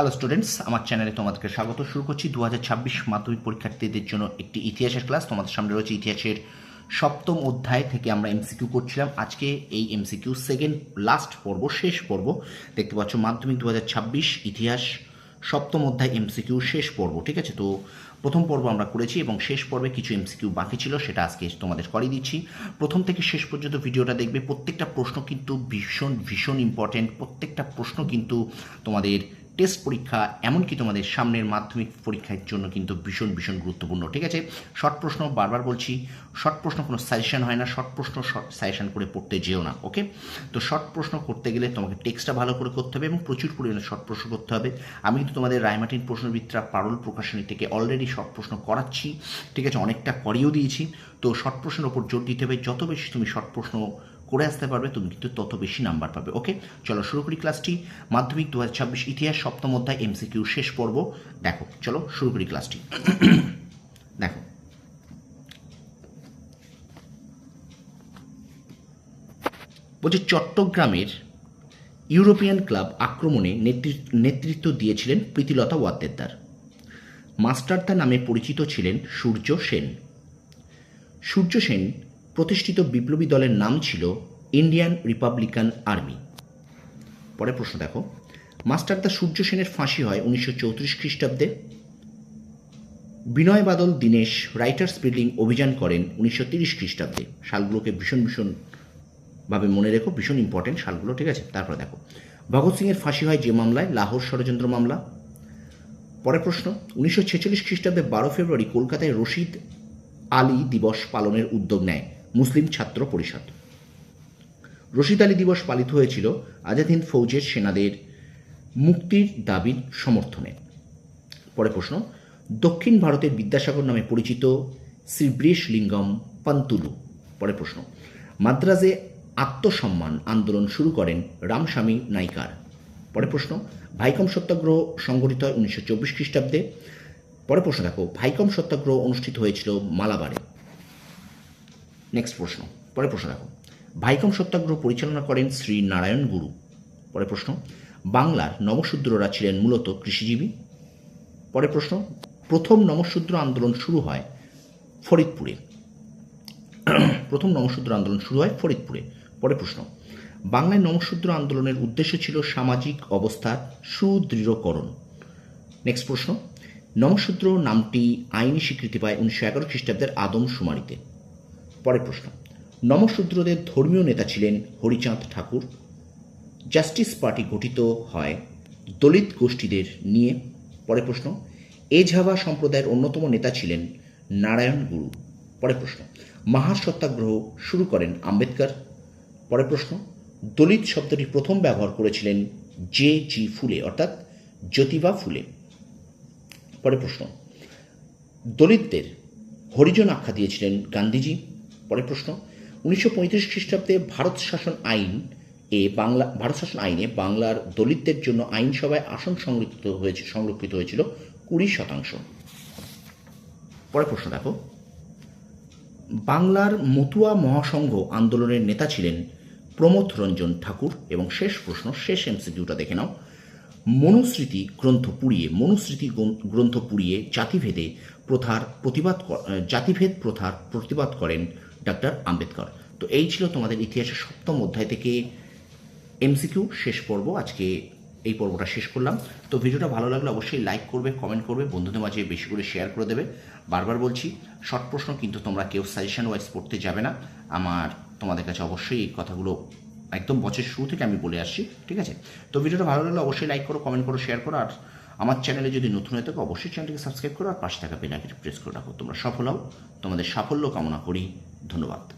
Hello students আমার চ্যানেলে তোমাদেরকে স্বাগত। শুরু করছি দু হাজার ছাব্বিশ মাধ্যমিক পরীক্ষার্থীদের জন্য একটি ইতিহাসের ক্লাস তোমাদের সামনে রয়েছে ইতিহাসের সপ্তম অধ্যায় থেকে আমরা এমসিকিউ করছিলাম। আজকে এই এমসিকিউ সেকেন্ড লাস্ট পর্ব, শেষ পর্ব। দেখতে পাচ্ছ মাধ্যমিক দু হাজার ছাব্বিশ, ইতিহাস, সপ্তম অধ্যায় এমসিকিউ শেষ পর্ব, ঠিক আছে? তো প্রথম পর্ব আমরা করেছি এবং শেষ পর্বে কিছু এমসিকিউ বাকি ছিল, সেটা আজকে তোমাদের করিয়ে দিচ্ছি। প্রথম থেকে শেষ পর্যন্ত ভিডিওটা দেখবে, প্রত্যেকটা প্রশ্ন কিন্তু ভীষণ ভীষণ ইম্পর্টেন্ট প্রত্যেকটা প্রশ্ন কিন্তু তোমাদের টেস্ট পরীক্ষা এমনকি তোমাদের সামনের মাধ্যমিক পরীক্ষার জন্য কিন্তু ভীষণ ভীষণ গুরুত্বপূর্ণ, ঠিক আছে? শর্ট প্রশ্ন, বারবার বলছি শর্ট প্রশ্ন কোনো সাজেশন হয় না শর্ট প্রশ্ন সাজেশন করে পড়তে যেও না ওকে তো শর্ট প্রশ্ন করতে গেলে তোমাকে টেক্সটটা ভালো করে করতে হবে এবং প্রচুর পরিমাণে শর্ট প্রশ্ন করতে হবে। আমি কিন্তু তোমাদের রায়মার্টিন প্রশ্নবিদ্যা পারল প্রকাশনী থেকে অলরেডি শর্ট প্রশ্ন করাচ্ছি, ঠিক আছে? অনেকটা করিয়েও দিয়েছি। তো শর্ট প্রশ্নের ওপর জোর দিতে হবে। যত বেশি তুমি শর্ট প্রশ্ন করে আসতে পারবে, তুমি কিন্তু তত বেশি নাম্বার পাবে ওকে চলো শুরু করি ক্লাসটি মাধ্যমিক দু হাজার ছাব্বিশ ইতিহাস সপ্তম অধ্যায় এমসিকিউ শেষ পর্ব। দেখো, চলো শুরু করি ক্লাসটি দেখো। বলছে, চট্টগ্রামের ইউরোপিয়ান ক্লাব আক্রমণে নেতৃ- নেতৃত্ব দিয়েছিলেন প্রীতিলতা ওয়াদ্দেদার। মাস্টারদা নামে পরিচিত ছিলেন সূর্য সেন। সূর্য সেন প্রতিষ্ঠিত বিপ্লবী দলের নাম ছিল ইন্ডিয়ান রিপাবলিকান আর্মি। পরে প্রশ্ন দেখো। মাস্টারদা সূর্য সেনের ফাঁসি হয় উনিশশো চৌত্রিশ খ্রিস্টাব্দে। বিনয় বাদল দীনেশ রাইটার্স বিল্ডিং অভিযান করেন উনিশশো তিরিশ খ্রিস্টাব্দে। সালগুলোকে ভীষণ ভীষণ ভাবে মনে রেখো, ভীষণ ইম্পর্টেন্ট সালগুলো, ঠিক আছে? তারপরে দেখো। ভগৎ সিংয়ের ফাঁসি হয় যে মামলায়, লাহোর ষড়যন্ত্র মামলা। পরের প্রশ্ন, উনিশশো ছেচল্লিশ খ্রিস্টাব্দে বারো ফেব্রুয়ারি কলকাতায় রশিদ আলী দিবস পালনের উদ্যোগ নেয়। মুসলিম ছাত্র পরিষদ। রশিদ আলী দিবস পালিত হয়েছিল আজাদ হিন্দ ফৌজের সেনাদের মুক্তির দাবির সমর্থনে। পরে প্রশ্ন, দক্ষিণ ভারতের বিদ্যাসাগর নামে পরিচিত শ্রী লিঙ্গম পান্তুলু। পরে প্রশ্ন, মাদ্রাজে আত্মসম্মান আন্দোলন শুরু করেন রামস্বামী নাইকার। পরে প্রশ্ন, ভাইকম সত্যাগ্রহ সংগঠিত হয় উনিশশো চব্বিশ খ্রিস্টাব্দে। পরে প্রশ্ন দেখো, ভাইকম সত্যাগ্রহ অনুষ্ঠিত হয়েছিল মালাবারে। নেক্সট প্রশ্ন পরে প্রশ্ন দেখো। ভাইকম সত্যাগ্রহ পরিচালনা করেন শ্রী নারায়ণ গুরু। পরে প্রশ্ন, বাংলার নবশূদ্ররা ছিলেন মূলত কৃষিজীবী। পরে প্রশ্ন, প্রথম নমশূদ্র আন্দোলন শুরু হয় ফরিদপুরে। প্রথম নমশূদ্র আন্দোলন শুরু হয় ফরিদপুরে। পরে প্রশ্ন, বাংলায় নমশূদ্র আন্দোলনের উদ্দেশ্য ছিল সামাজিক অবস্থার সুদৃঢ়করণ। নেক্সট প্রশ্ন নমশূদ্র নামটি আইনি স্বীকৃতি পায় উনিশশো এগারো খ্রিস্টাব্দের আদম শুমারিতে পরের প্রশ্ন। নমশূদ্রদের ধর্মীয় নেতা ছিলেন হরিচাঁদ ঠাকুর। জাস্টিস পার্টি গঠিত হয় দলিত গোষ্ঠীদের নিয়ে। পরে প্রশ্ন এঝাভা সম্প্রদায়ের অন্যতম নেতা ছিলেন নারায়ণ গুরু। পরে প্রশ্ন মাহার সত্যাগ্রহ শুরু করেন আম্বেদকর। পরে প্রশ্ন, দলিত শব্দটি প্রথম ব্যবহার করেছিলেন জে জি ফুলে, অর্থাৎ জ্যোতিবা ফুলে। পরে প্রশ্ন, দলিতদের হরিজন আখ্যা দিয়েছিলেন গান্ধীজি। পরে প্রশ্ন, উনিশশো পঁয়ত্রিশ খ্রিস্টাব্দে ভারত শাসন আইন এ বাংলা, ভারত শাসন আইনে বাংলার দলিতদের জন্য আইনসভায় আসন সংরক্ষিত হয়েছে, সংরক্ষিত হয়েছিল কুড়ি শতাংশ। পরে প্রশ্ন দেখো, বাংলার মতুয়া মহাসংঘ আন্দোলনের নেতা ছিলেন প্রমথ রঞ্জন ঠাকুর এবং শেষ প্রশ্ন, শেষ এমসিকিউটা দেখে নাও। মনুস্মৃতি গ্রন্থ পুড়িয়ে, মনুস্মৃতি গ্রন্থ- পুড়িয়ে জাতিভেদে প্রথার প্রতিবাদ জাতিভেদ প্রথার প্রতিবাদ করেন ডক্টর আম্বেদকর। তো এই ছিল তোমাদের ইতিহাসের সপ্তম অধ্যায় থেকে এমসিকিউ, শেষ পর্ব। আজকে এই পর্বটা শেষ করলাম। তো ভিডিওটা ভালো লাগলে অবশ্যই লাইক করবে, কমেন্ট করবে, বন্ধুদের মাঝে বেশি করে শেয়ার করে দেবে। বারবার বলছি, শর্ট প্রশ্ন, কিন্তু তোমরা কেউ সাজেশন ওয়াইজ পড়তে যাবে না। আমার, তোমাদের কাছে অবশ্যই এই কথাগুলো একদম বছরের শুরু থেকে আমি বলে আসছি, ঠিক আছে? তো ভিডিওটা ভালো লাগলে অবশ্যই লাইক করো কমেন্ট করো শেয়ার করো, আর আমার চ্যানেলে যদি নতুন হয়ে থাকো, অবশ্যই চ্যানেলটিকে সাবস্ক্রাইব করো আর পাশে থাকা বেলাইকটি প্রেস করে রাখো। তোমরা সফল হও। তোমাদের সাফল্য কামনা করি। ধন্যবাদ।